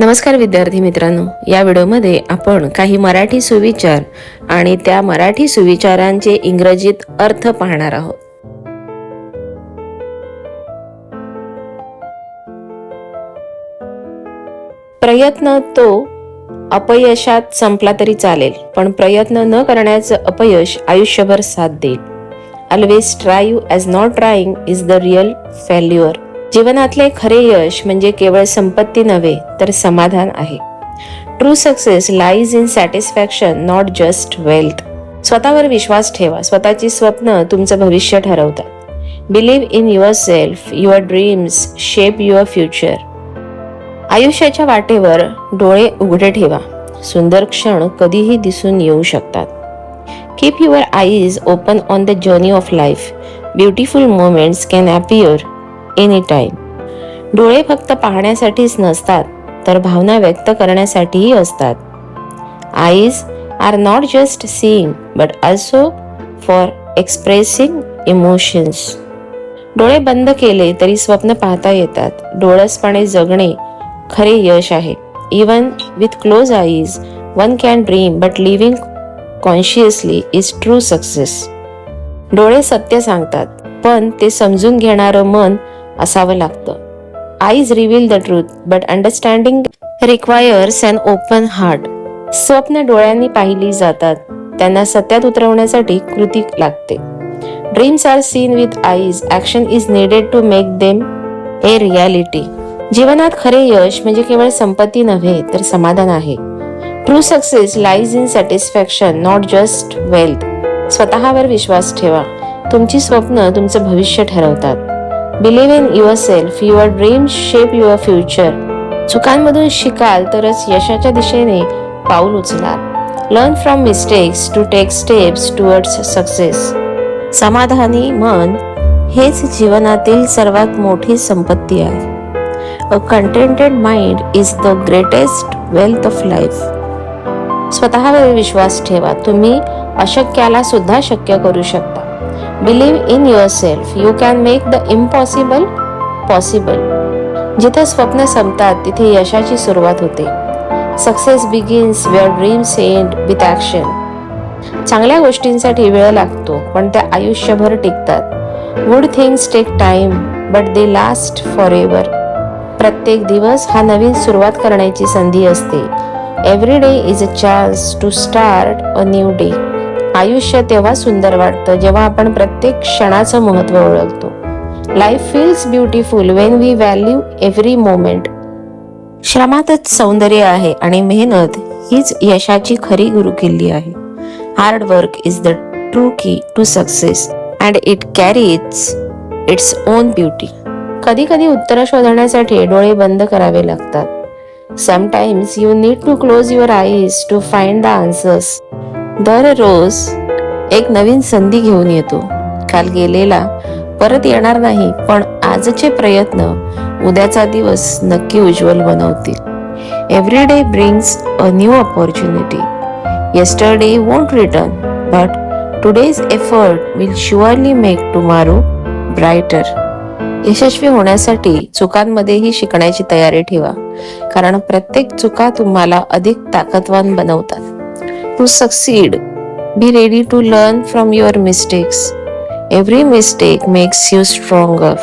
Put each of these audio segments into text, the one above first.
नमस्कार विद्यार्थी मित्रांनो या व्हिडिओमध्ये आपण काही मराठी सुविचार आणि त्या मराठी सुविचारांचे इंग्रजीत अर्थ पाहणार आहोत. प्रयत्न तो अपयशात संपला तरी चालेल पण प्रयत्न न करण्याचं अपयश आयुष्यभर साथ देईल. Always try as not trying is the real failure जीवनातले खरे यश म्हणजे केवळ संपत्ती नव्हे तर समाधान आहे. True success lies in satisfaction not just wealth स्वतःवर विश्वास ठेवा. स्वतःची स्वप्न तुमचं भविष्य ठरवतात. Believe in yourself your dreams shape your future आयुष्याच्या वाटेवर डोळे उघडे ठेवा. सुंदर क्षण कधीही दिसून येऊ शकतात. Keep your eyes open on the journey of life beautiful moments can appear any time डोळे फक्त पाहण्यासाठीच नसतात तर भावना व्यक्त करण्यासाठीही असतात. Eyes are not just seeing but also for expressing emotions डोळे बंद केले तरी स्वप्न पाहता येतात. डोळसपणे जगणे खरे यश आहे. Even with close eyes one can dream but living consciously is true success डोळे सत्य सांगतात पण ते समजून घेणारं मन असावं लागतं. Eyes reveal the truth but understanding requires an open heart स्वप्न डोळ्यांनी पाहिली जातात. त्यांना सत्यात उतरवण्यासाठी कृती लागते. Dreams are seen with eyes action is needed to make them a reality जीवनात खरे यश म्हणजे केवळ संपत्ती नव्हे तर समाधान आहे. True success lies in satisfaction not just wealth स्वतःवर विश्वास ठेवा. तुमची स्वप्न तुमचं भविष्य ठरवतात. Believe in yourself your dream shape your future चुकांमधून शिकाल तरच यशाच्या दिशेने पाऊल उचलाल. Learn from mistakes to take steps towards success समाधानी मन हेच जीवनातील सर्वात मोठी संपत्ती आहे. A contented mind is the greatest wealth of life स्वतःवर विश्वास ठेवा. तुम्ही अशक्याला सुद्धा शक्य करू शकता. Believe in yourself you can make the impossible possible जिथे स्वप्न संपतात तिथे यशाची सुरुवात होते. Success begins where dreams end with action चांगल्या गोष्टींसाठी वेळ लागतो पण त्या आयुष्यभर टिकतात. Good things take time but they last forever प्रत्येक दिवस हा नवीन सुरुवात करण्याची संधी असते. Every day is a chance to start a new day आयुष्य तेव्हा सुंदर वाटतं जेव्हा आपण प्रत्येक क्षणाचं महत्त्व ओळखतो. Life feels beautiful when we value every moment श्रमातच सौंदर्य आहे आणि मेहनत हीच यशाची खरी गुरुकिल्ली आहे. Hard work is the true key to success and it carries its own beauty कधी कधी उत्तरं शोधण्यासाठी डोळे बंद करावे लागतात. Sometimes you need to close your eyes to find the answers दररोज एक नवीन संधी घेऊन येतो. काल गेलेला परत येणार नाही पण आजचे प्रयत्न उद्याचा दिवस नक्की उज्ज्वल बनवतील. Every day brings a new opportunity yesterday won't return but today's effort will surely make tomorrow brighter यशस्वी होण्यासाठी चुकांमध्येही शिकण्याची तयारी ठेवा कारण प्रत्येक चुका तुम्हाला अधिक ताकदवान बनवतात. To succeed be ready to learn from your mistakes every mistake makes you stronger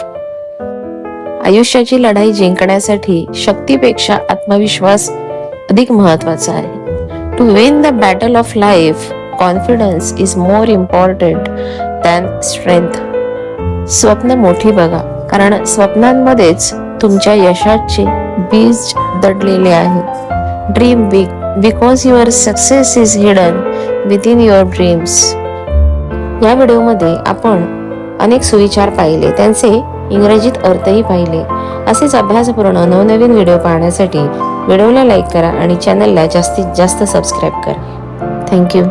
आयुष्याची लढाई जिंकण्यासाठी शक्तीपेक्षा आत्मविश्वास अधिक महत्त्वाचा आहे. To win the battle of life confidence is more important than strength स्वप्न मोठी बघा कारण स्वप्नांमध्येच तुमच्या यशाचे बीज दडलेले आहे. Dream big because your success is hidden within your dreams या व्हिडिओमध्ये आपण अनेक सुविचार पाहिले त्यांचे इंग्रजीत अर्थही पाहिले. असेच अभ्यासपूर्ण नवनवीन व्हिडिओ पाहण्यासाठी व्हिडिओला लाईक करा आणि चॅनलला जास्तीत जास्त सबस्क्राईब करा. थँक्यू